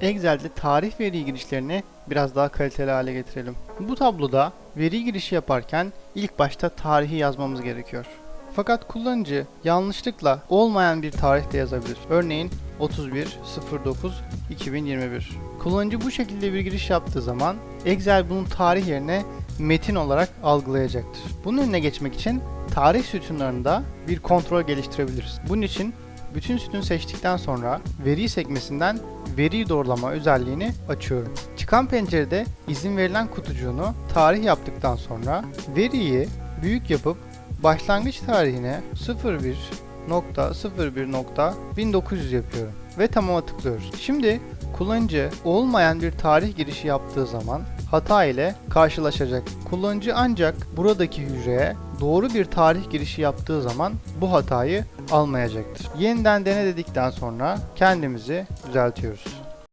Excel'de tarih veri girişlerini biraz daha kaliteli hale getirelim. Bu tabloda veri girişi yaparken ilk başta tarihi yazmamız gerekiyor. Fakat kullanıcı yanlışlıkla olmayan bir tarih de yazabilir. Örneğin 31.09.2021. Kullanıcı bu şekilde bir giriş yaptığı zaman Excel bunun tarih yerine metin olarak algılayacaktır. Bunun önüne geçmek için tarih sütunlarında bir kontrol geliştirebiliriz. Bunun için bütün sütun seçtikten sonra veri sekmesinden veri doğrulama özelliğini açıyorum. Çıkan pencerede izin verilen kutucuğunu tarih yaptıktan sonra veriyi büyük yapıp başlangıç tarihine 01.01.1900 yapıyorum ve tamama tıklıyoruz. Şimdi kullanıcı olmayan bir tarih girişi yaptığı zaman hata ile karşılaşacak. Kullanıcı ancak buradaki hücreye doğru bir tarih girişi yaptığı zaman bu hatayı almayacaktır. Yeniden dene dedikten sonra kendimizi düzeltiyoruz.